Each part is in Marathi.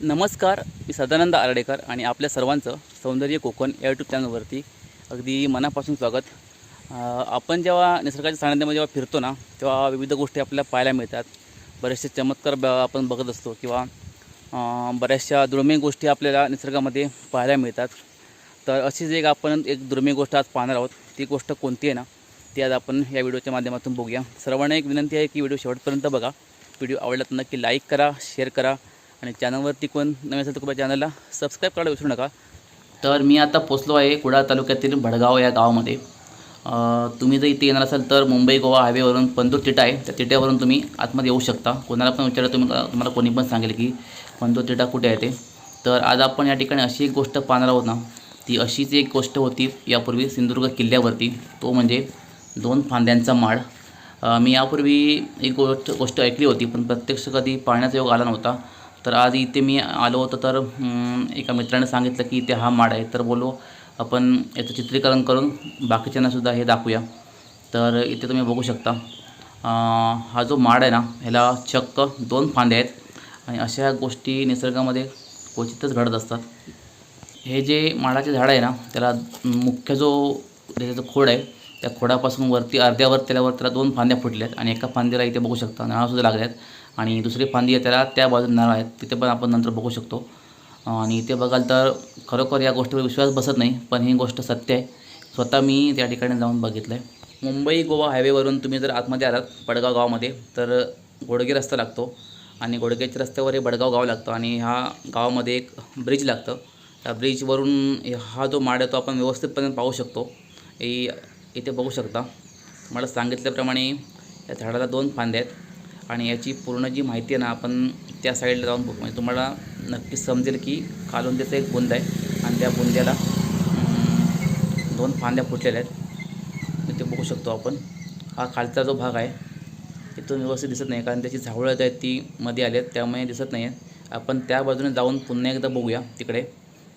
नमस्कार मी सदानंद आरडेकर आणि आपल्या सर्वांचं सौंदर्य कोकण या यूट्यूब चॅनलवरती अगदी मनापासून स्वागत. आपण जेव्हा निसर्गाच्या सानिध्यामध्ये जेव्हा फिरतो ना तेव्हा विविध गोष्टी आपल्याला पाहायला मिळतात. बरेचसे चमत्कार ब आपण बघत असतो किंवा बऱ्याचशा दुर्मिळ गोष्टी आपल्याला निसर्गामध्ये पाहायला मिळतात. तर अशीच एक आपण एक दुर्मिळ गोष्ट आज पाहणार आहोत ती गोष्ट कोणती आहे ना ती आज आपण या व्हिडिओच्या माध्यमातून बघूया. सर्वांना एक विनंती आहे की व्हिडिओ शेवटपर्यंत बघा. व्हिडिओ आवडला तर नक्की लाईक करा शेअर करा आणि चॅनलवरती कोण नवीन असेल तर कृपया चॅनलला सबस्क्राईब करायला विसरू नका. तर मी आता पोचलो आहे कुडाळ तालुक्यातील भडगाव या गावामध्ये. तुम्ही जर इथे येणार असाल तर मुंबई गोवा हायवेवरून पंदूर तिटा आहे. त्या तिट्यावरून तुम्ही आतमध्ये येऊ शकता. कोणाला पण विचारलं तुम्ही तुम्हाला कोणी पण सांगेल की पंदूर तिटा कुठे आहे ते. तर आज आपण या ठिकाणी अशी एक गोष्ट पाहणार आहोत ना. ती अशीच एक गोष्ट होती यापूर्वी सिंधुदुर्ग किल्ल्यावरती. तो म्हणजे दोन फांद्यांचा माळ. मी यापूर्वी एक गोष्ट गोष्ट ऐकली होती पण प्रत्यक्ष कधी पाहण्याचा योग आला नव्हता. तर आज इथे मी आलो होतो तर एका मित्राने सांगितलं की इथे हा माड आहे. तर बोलो आपण याचं चित्रीकरण करून बाकीच्यांनासुद्धा हे दाखवूया. तर इथे तुम्ही बघू शकता हा जो माड आहे ना ह्याला चक्क दोन फांदे आहेत आणि अशा गोष्टी निसर्गामध्ये क्वचितच घडत असतात. हे जे माडाचे झाड आहे ना त्याला मुख्य जो त्याचा खोड आहे त्या खोडापासून वरती अर्ध्यावर त्याच्यावर त्याला दोन फांद्या फुटल्या आहेत आणि एका फांद्याला इथे बघू शकता. नळासुद्धा लागल्या आहेत आणि दुसरी फांदी आहे त्याला त्या बाजून नारळ आहेत तिथे पण आपण नंतर बघू शकतो. आणि इथे बघाल तर खरोखर या गोष्टीवर विश्वास बसत नाही पण ही गोष्ट सत्य आहे. स्वतः मी त्या ठिकाणी जाऊन बघितलं आहे मुंबई गोवा हायवेवरून तुम्ही जर आतमध्ये आलात बडगाव गावामध्ये तर गोडगे रस्ता लागतो. आणि घोडगेच्या रस्त्यावर हे बडगाव गाव लागतं आणि ह्या गावामध्ये एक ब्रिज लागतं. त्या ब्रिजवरून हा जो माड आहे तो आपण व्यवस्थितपणे पाहू शकतो. इथे बघू शकता. मला सांगितल्याप्रमाणे या झाडाला दोन फांद्या आहेत. आणि याची पूर्ण जी माहिती आहे ना आपण त्या साईडला जाऊन बघू. म्हणजे तुम्हाला नक्की समजेल की खालून त्याचं एक बुंद आहे आणि त्या बुंद्याला दोन फांद्या फुटलेल्या आहेत. ते बघू शकतो आपण. हा खालचा जो भाग आहे इथून व्यवस्थित दिसत नाही कारण त्याची झावळं जी आहेत ती मध्ये आली आहेत त्यामुळे दिसत नाही आहेत. आपण त्या बाजूने जाऊन पुन्हा एकदा बघूया तिकडे.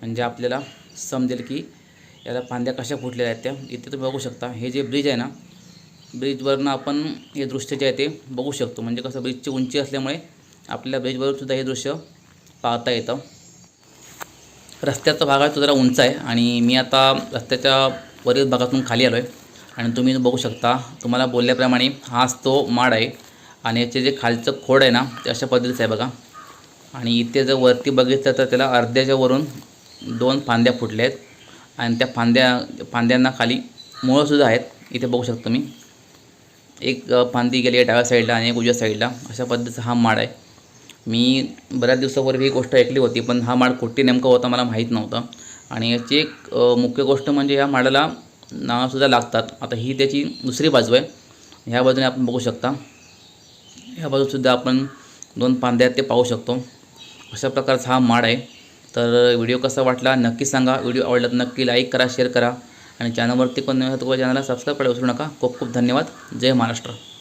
म्हणजे आपल्याला समजेल की याला फांद्या कशा फुटलेल्या आहेत त्या. इथे तुम्ही बघू शकता हे जे ब्रिज आहे ना ब्रिजवरनं आपण हे दृश्य जे आहे ते बघू शकतो. म्हणजे कसं ब्रिजची उंची असल्यामुळे आपल्याला ब्रिजवरून सुद्धा हे दृश्य पाहता येतं. रस्त्याचा भाग आहे तो जरा उंच आहे आणि मी आता रस्त्याच्या वरील भागातून खाली आलो आहे आणि तुम्ही बघू शकता तुम्हाला बोलल्याप्रमाणे हाच तो माड आहे आणि याचे जे खालचं खोड आहे ना ते अशा पद्धतीचं आहे बघा. आणि इथे जर वरती बघितलं तर त्याला अर्ध्याच्या वरून दोन फांद्या फुटल्या आहेत. आणि त्या फांद्या फांद्यांना खाली मुळंसुद्धा आहेत. इथे बघू शकतो मी एक फांदी गेली आहे डाव्या साईडला आणि एक उजव्या साईडला. अशा पद्धतीचा हा माड आहे. मी बऱ्याच दिवसापूर्वी ही गोष्ट ऐकली होती पण हा माड कुठे नेमका होता मला माहीत नव्हतं. आणि याची एक मुख्य गोष्ट म्हणजे या माडाला नावसुद्धा लागतात. आता ही त्याची दुसरी बाजू आहे. ह्या बाजूने आपण बघू शकता. ह्या बाजूसुद्धा आपण दोन पांद्या ते पाहू शकतो. अशा प्रकारचा हा माड आहे. तर व्हिडिओ कसा वाटला नक्की सांगा. व्हिडिओ आवडला तर नक्की लाईक करा शेअर करा. आणि चॅनलवरती पण नव्हे तर चॅनलला सबस्क्राईब करायला विसरू नका. खूप खूप धन्यवाद. जय महाराष्ट्र.